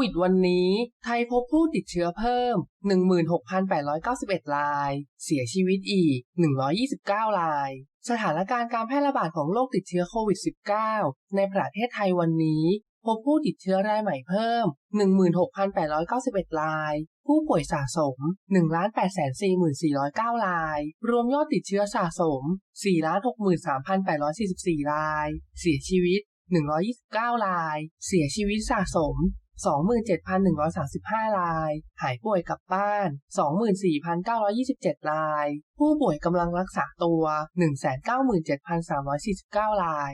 วิดวันนี้ ไทยพบผู้ติดเชื้อเพิ่ม 16,891 ราย เสียชีวิตอีก 129 ราย สถานการณ์การแพร่ระบาดของโรคติดเชื้อโควิด -19 ในประเทศไทยวันนี้ พบผู้ติดเชื้อรายใหม่เพิ่ม 16,891 ราย ผู้ป่วยสะสม 1,844,409 ราย รวมยอดติดเชื้อสะสม 463,844 ราย เสียชีวิต129 ราย เสียชีวิตสะสม 27,135 ราย หายป่วยกลับบ้าน 24,927 ราย ผู้ป่วยกำลังรักษาตัว 197,349 ราย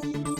Thank you.